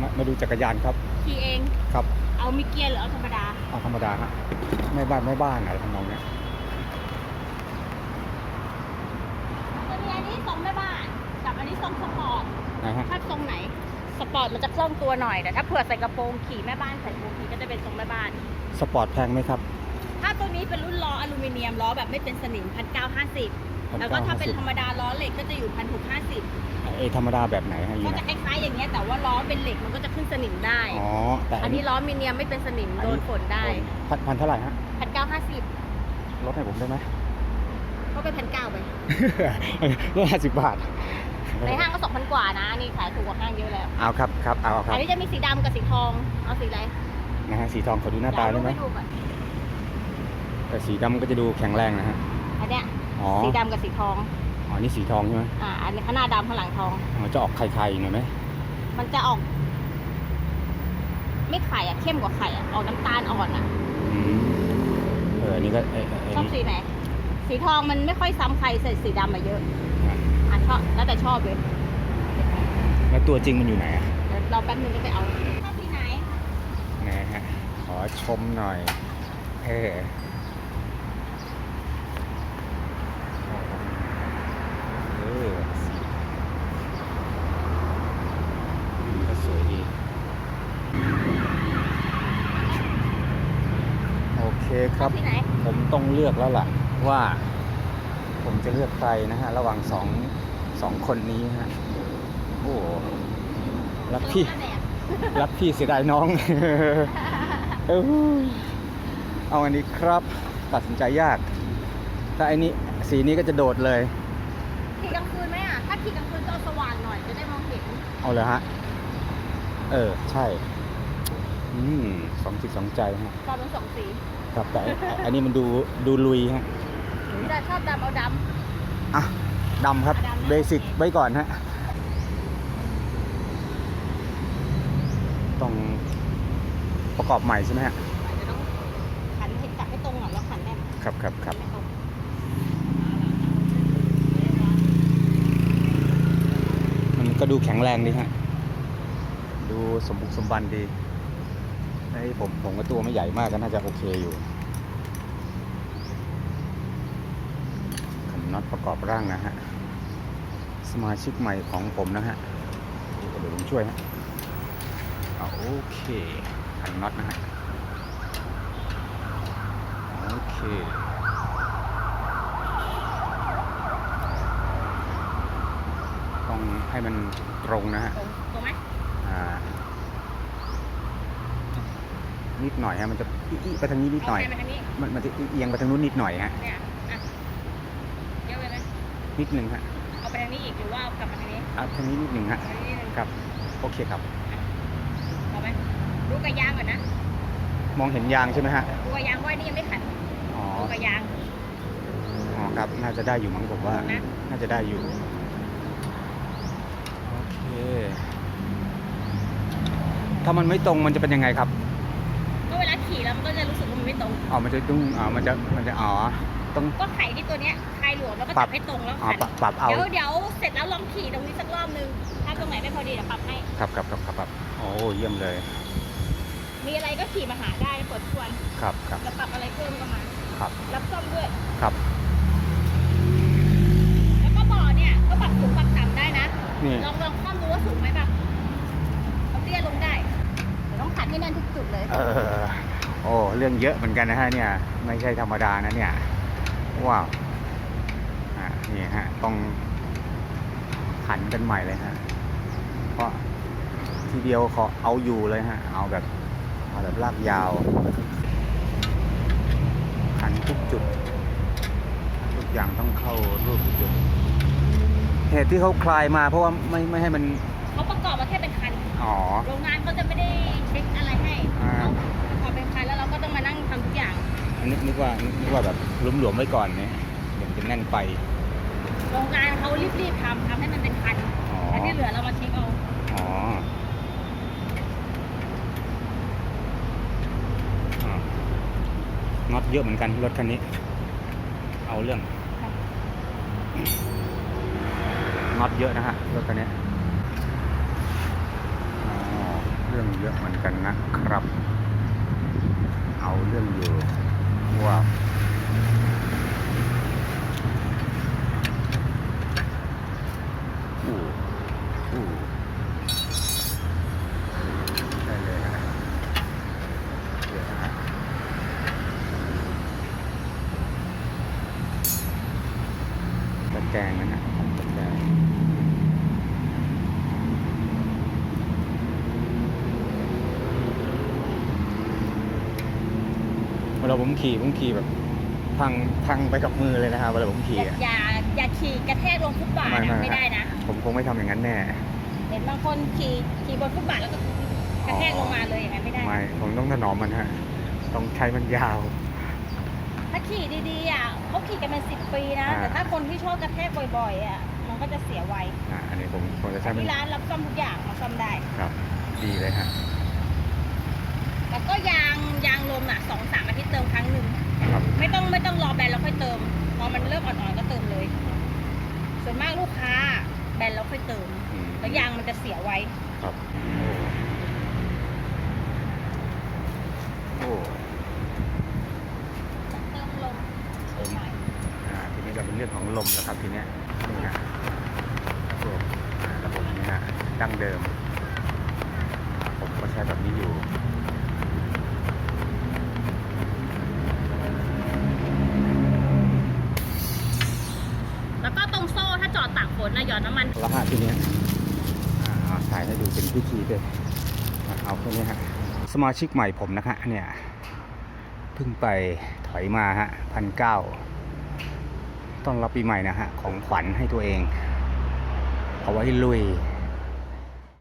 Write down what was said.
มามาดูจักรยานครับขี่เอง ครับเอามิเกียร์หรือเอาธรรมดา เอาธรรมดาฮะแม่บ้านแม่บ้านอะไรทำนองเนี้ยตัวนี้อันนี้ทรงแม่บ้านกับอันนี้ทรงสปอร์ตนะฮะชอบทรงไหน สปอร์ตมันจะคล่องตัวหน่อยแต่ถ้าเผื่อใส่กระโปรงขี่แม่บ้านใส่กระโปรงขี่ก็จะเป็นทรงแม่บ้าน สปอร์ตแพงไหมครับ ถ้าตัวนี้เป็นรุ่นล้ออลูมิเนียมล้อแบบไม่เป็นสนิมพันเก้าห้าสิบ แล้วก็ถ้าเป็นธรรมดาล้อเหล็กก็จะอยู่พันหกห้าสิบเอธรรมดาแบบไหนฮะยีก็นะจะคล้ายๆอย่างเงี้ยแต่ว่าล้อเป็นเหล็กมันก็จะขึ้นสนิมได้ อ๋อแต่อันนี้ล้อมิเนียมไม่เป็นสนิมโดนฝนได้พันพันเท่าไหร่ฮะพันเก้าห้าสิบลดให้ผมได้ไหม ก็เป็นพันเก้าไป ลดห้าสิบบาทในห้างก็สองพันกว่านะอันนี่ขายถูกกว่าห้างเยอะแล้วเอาครับครับเอาครับอันนี้จะมีสีดำกับสีทองเอาสีอะไรนะฮะสีทองขอดูหน้าตาได้ไหมเยวเอปก่อนแต่สีดำก็จะดูแข็งแรงนะฮะอันเนี้ย อ๋อสีดำกับสีทองอ๋อนี่สีทองใช่ไหมอ่าอันนี้ข้างหน้าดำข้างหลังทองอ๋อจะออกไข่ๆหน่อยไหมมันจะออก ไม่ไข่อะเข้มกว่าไข่อะออกน้ำตาลอ่อนอะอืมเอออันนี่ก็ไอ้ไอ้ไอ้ชอบนี่สีไหน สีทองมันไม่ค่อยซ้ำใครใส่สีดำมาเยอะอะชอบแล้วแต่ชอบเลยแล้วตัวจริงมันอยู่ไหนอะเดี๋ยวเราแป๊บนึงจะไปเอาชอบสีไหน นะฮะขอชมหน่อย เออเออสีก็สวยดี โอเคคชรัอบบสีไหนผมต้องเลือกแล้วล่ะว่า ผมจะเลือกใครนะฮะ ระหว่างสองสองคนนี้ฮะโอ้โหรักพี่ตัวละแบบรักพี่เสียดายน้องเอ้ยเอาอันนี้ครับ ตัดสินใจยาก ถ้าไอ้นี้สีนี้ก็จะโดดเลย ขี่กลางคืนไหมอะ ถ้าขี่กลางคืนก็เอาสว่างหน่อยจะได้มองเห็น เอาเลยฮะ เออ ใช่ อืมสองจิตสองใจฮะชอบทั้งสองสี ครับแต่ไอ้อันนี้มันดูดูลุยฮะจะชอบดำเอาดอะดำครับดำนะเบสิกไว้ก่อนฮะต้องประกอบใหม่ใช่ไหมฮะำอาจจะต้องขันให้จับให้ตรงก่อนแล้วขันแน่นครับครับครับไม่ตรงมันก็ดูแข็งแรงดีฮะดูสมบุกสมบันดีไอ้ ผมผมก็ตัวไม่ใหญ่มากก็น่าจะโอเคอยู่ขันน็อตประกอบร่างนะฮะ สมาชิกใหม่ของผมนะฮะ เดี๋ยวผมช่วยฮะโอเคขันน็อตนะฮะ โอเคต้องให้มันตรงนะฮะ ตรงไหม อ่า นิดหน่อยฮะมันจะอีๆไปทางนี้นิดหน่อยเาไปทางนี้มันมันจะเอียงไปทางนู้นนิดหน่อยฮะเนี่ยอะเยอะไปไหมนิดนึงฮะเอาไปทางนี้อีกหรือว่าเอากลับมาทางนี้อะทางนี้นิดหนึ่งฮะ เอาทางนี้นิดนึงครับ โอเคครับ เอาไหมดูกระยางก่อนนะมองเห็นยางใช่ไหมฮะ ดูกระยางไว้นี่ยังไม่ขันอ๋อ ดูกระยาง อ๋อครับ น่าจะได้อยู่มั้งผมว่า นะ น่าจะได้อยู่ โอเค ถ้ามันไม่ตรงมันจะเป็นยังไงครับ ก็เวลาขี่แล้ว มันก็จะรู้สึกว่ามันไม่ตรง อ๋อมันจะต้องอ๋อมันจะมันจะอ๋อต้องก็ไขที่ตัวเนี้ยคลายหลวมแล้วก็ปรัจับบให้ตรงแล้วอ๋อขันปรับปรับเอาเดี๋ยวเดี๋ยวเสร็จแล้วลองขี่ตรงนี้สักรอบนึง ถ้าตรงไหนไม่พอดีเดี๋ยวปรับให้ครับครับครับครับครับโอ้เยี่ยมเลย มีอะไรก็ขี่มาหาได้เปิดชวนครับครับจะปรับอะไรเพิ่มก็มาครับ รับซ่อมด้วยครับ โอ้เรื่องเยอะเหมือนกันนะฮะเนี่ยไม่ใช่ธรรมดานะเนี่ยว้าวอ่านี่ฮะต้องหันกันใหม่เลยฮะเพราะทีเดียวขอเอาอยู่เลยฮะเอาแบบเอาแบบลากยาวหันทุกจุด ทุกอย่างต้องเข้ารูปทุกจุดเหตุที่เขาคลายมาเพราะว่าไม่ไม่ให้มันเขาประกอบมาแค่เป็นคันอ๋อโรงงานเขาจะไม่ได้เช็คอะไรให้ นึกนึกว่านึกว่าแบบหลวมๆไว้ก่อนเนี่ยเดี๋ยวมันจะแน่นไป โรงงานเขารีบๆทำทำให้มันเป็นคันอ๋อ แล้วที่เหลือเรามาเช็คเอาอ๋ออ่าน็อตเยอะเหมือนกันรถคันนี้ เอาเรื่องน็อตเยอะนะฮะรถคันนี้อ๋อเยอะเหมือนกันนะครับ เอาเรื่องอยู่ ว้าวอู้อู้ได้เลยนะฮะเดี๋ยวนะฮะตะแกรงนะฮะตะแกรงเวลา ผมขี่ผมขี่แบบพังพังไปกับมือเลยนะครับเวลาผมอขี่ย่าอะอย่าอย่าขี่กระแทกลงฟุตบาทไม่นะไม่ไม่ได้นะ ผมคงไม่ทำอย่างนั้นแน่ เห็นบางคนขี่ขี่บนฟุตบาทแล้วก็กระแทกลงมาเลยอย่างนั้นไม่ได้ ไม่ผมต้องถนอมมันฮะต้องใช้มันยาว ถ้าขี่ดีๆอะเขาขี่กันเป็นสิบปีนะอ่า แต่ถ้าคนที่ชอบกระแทกบ่อยๆอะมันก็จะเสียไวอ่าอันนี้ผมผมจะใช้มันที่ร้านรับซ่อมทุกอย่างมาซ่อมได้ ครับ ดีเลยฮะ แล้วก็ยางยางลมอะสองสามอาทิตย์เติมครั้งหนึ่งครับ ไม่ต้องไม่ต้องรอแบนแล้วค่อยเติมพอมันเริ่มอ่อนๆก็เติมเลย ส่วนมากลูกค้าแบนแล้วค่อยเติมอืมแล้วยางมันจะเสียไวครับ โอ้โอ้เติมลมหน่อย อ่าทีนี้ก็เป็นเรื่องของลมแล้วครับทีเนี้ยนี่ฮะระบบอ่าระบบนี้ฮะดั้งเดิมอ่าผมก็ใช้แบบนี้อยู่ แล้วก็ตรงโซ่ถ้าจอดตากฝนนะหยอดน้ำมัน แล้วฮะ ทีเนี้ยอ่าเอาถ่ายให้ดูเป็นพิธีด้วยอะเอาแค่นี้ฮะสมาชิกใหม่ผมนะฮะเนี่ยเพิ่งไปถอยมาฮะพันเก้าต้อนรับปีใหม่นะฮะของขวัญให้ตัวเองเอาไว้ลุย